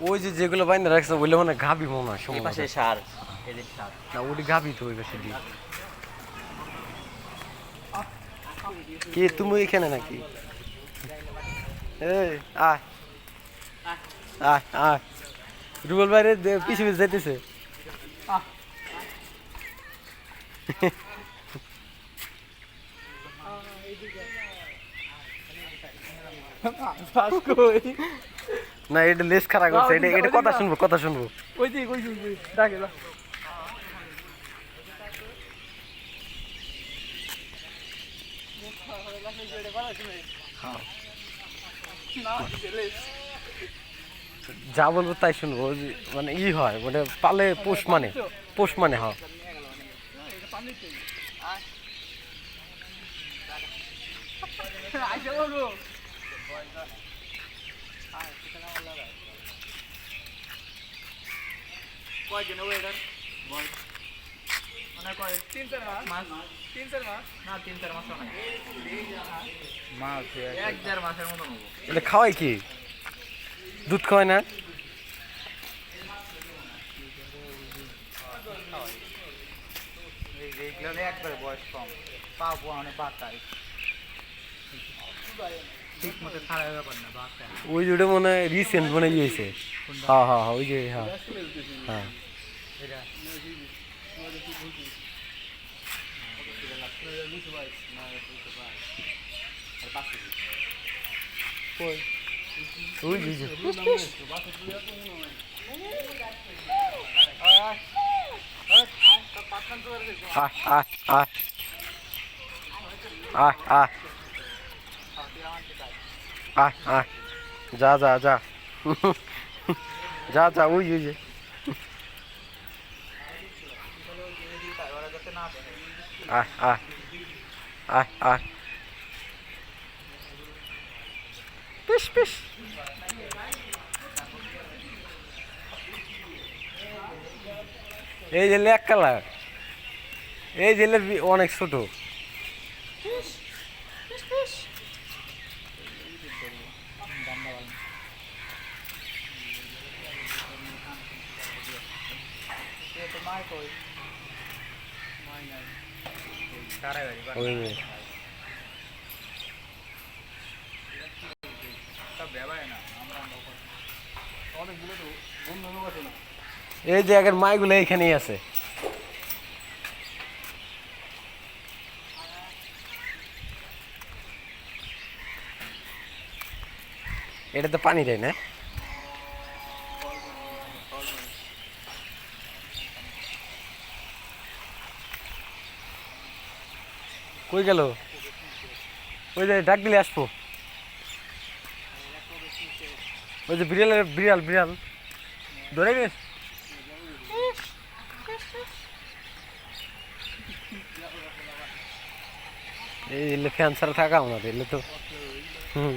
ওই যে যেগুলো বাইন্দা রাখছে ওইগুলো মানে গাবি মনে হয় এই পাশে সার এদের সার। না ওটি গাবি তো ওই পাশে দিয়ে। কে তুমি এখানে নাকি? এই আয়। আয় আয়। রুবেল বাইরে দে- পিছু পিছু যাইতেছে। না এটা লেস খারাপ করছে এটা এটা কথা শুনব কথা শুনব। ওই দিক ওই দিক ডাকে। যা যা বলব তাই শুনব মানে ই হয় মানে পালে পোষ মানে পোষ মানে হয়। আইসা বলব কয়জন ওয়েটার মানে কয় তিন চার মাস তিন চার মাস না? তিন চার মাস নাই মাস এক দেড় মাসের মতো নেব খাওয়াই কি দুধ খাওয়ায় না একবারে বয়স কম। পা পোয়া অনেক বাতাই ঠিক মতো ছাড়ার ব্যাপার না বাচ্চা ওই ওটা মনে হয় রিসেন্ট মনে হয়েছে হ্যাঁ হ্যাঁ হ্যাঁ ওই যে হ্যাঁ। হ্যাঁ। যে। আয় আয় আয় আয় আয় যা যা যা। যা যা, ওই যে আয় আয় আয় আয় পিস পিস। এই যে এক কালার, এই যে অনেক ছোট ওই যে। এই যে আগের মাইগুলো এখানেই আছে। এটাতে পানি দেয় না? কই গেল? ওই যে ডাক দিলে আসব। ওই যে বিড়ালের বিড়াল বিড়াল। ধরে গেছ? এলে ফ্যান ছাড়া থাকা আমাদের এলে তো। হুম।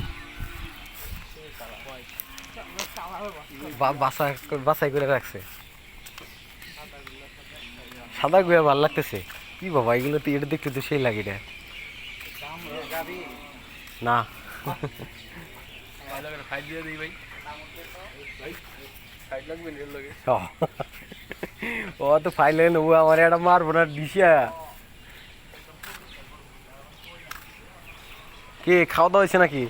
বা- বাছাই করে- রাখছে। সাদা গুয়া ভালো লাগতেছে। কি বাবা, এগুলো তো এটা দেখতে তো সেই লাগে না। ও। তো আমার একটা মারবো না কে, খাওয়া দাওয়া হয়েছে নাকি?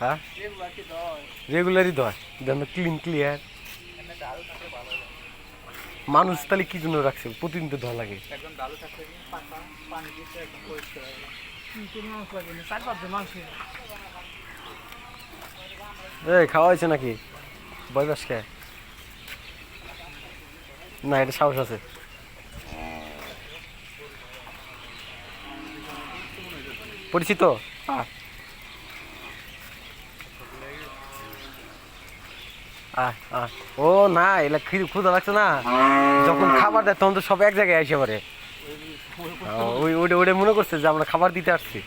হ্যাঁ? রেগুলারই দয়। দেন ক্লিন ক্লিয়ার মানুষ তাহলে কি জন্য রাখছে? প্রতিদিন তো ধোয়া লাগে। হয়ে এই, খাওয়া হয়েছে নাকি? বয়বাস কে? না, এটা সাহস আছে। পরিচিত? আয়। আয়, আয়। ও না, এলা ক্ষুদা লাগছে না। যখন খাবার দেয়, তখন তো সব এক জায়গায় এসে পড়ে। ওই ওটা ওটা মনে করছে যে আমরা খাবার দিতে আসছি।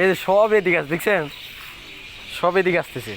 এই যে সব এদিকে আসছে দেখছেন? সব এদিকে আসতেছে।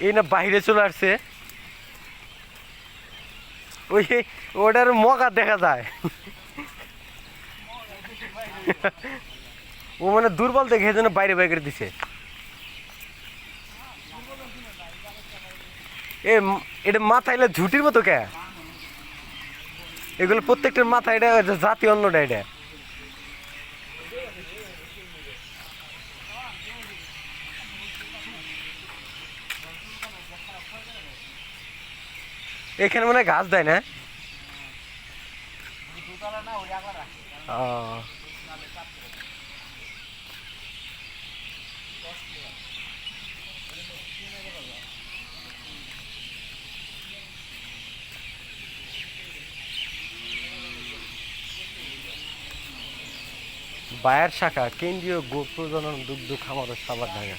এই না বাইরে চলে আসছে। ওই ওটার মগা দেখা যায়। ও মানে দুর্বল দেখে জন্য বাইরে বাইরে দিছে। এ, এটা মাথায় ঝুটির মতো কে? এগুলো প্রত্যেকটার মাথায় এটা জাতি অন্যটা এটা। এখানে মানে গাছ দেয় না? বায়ার শাখা, কেন্দ্রীয় গো প্রজনন দুগ্ধ খামার ও সাবার ঢাকা।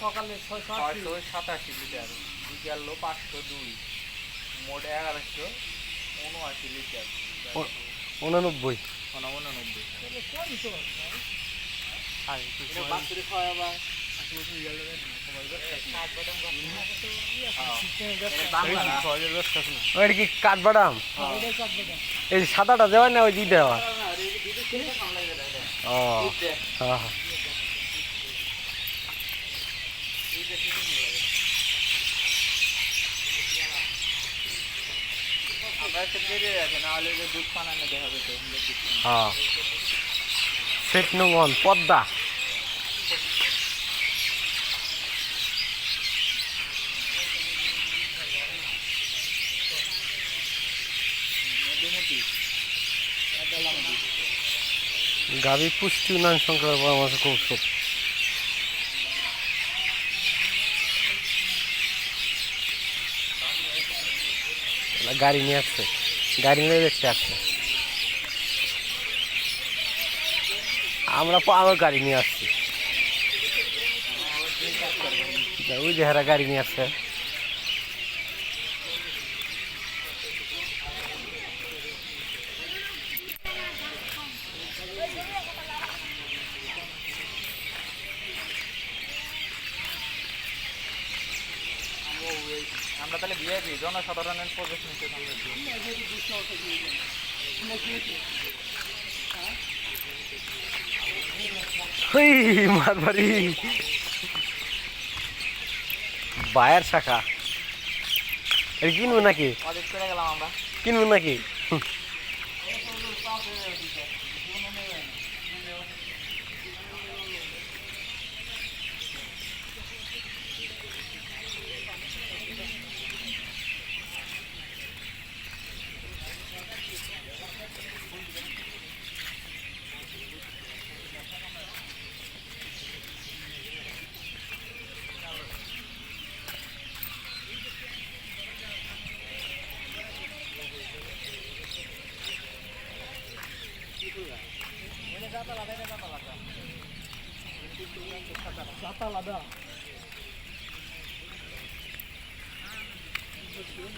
সকালে ছয়শো ছয়শো সাতাশি লিটার বিকাল পাঁচশো দুই মোট এগারোশো উনআশি লিটার। উননব্বই। ওইটা কি কাঠবাদাম? না এই যে সাদাটা দেওয়া না ওই দিয়ে দেওয়া ও হ্যাঁ। সেট নঙ্গন পদ্মা গাভী পুষ্টি উন্নয়ন সংক্রান্ত পরামর্শ কৌশল গাড়ি নিয়ে আসছে। গাড়ি নিয়ে দেখতে আসছে। আমরা আবার গাড়ি নিয়ে আসছি। ওই যে হারা গাড়ি নিয়ে আসছে। আমরা তাহলে ভিআইপি জনসাধারণের প্রবেশ নিতে দিই। বায়ার শাখা। এটা কিনবো নাকি? কিনবো নাকি?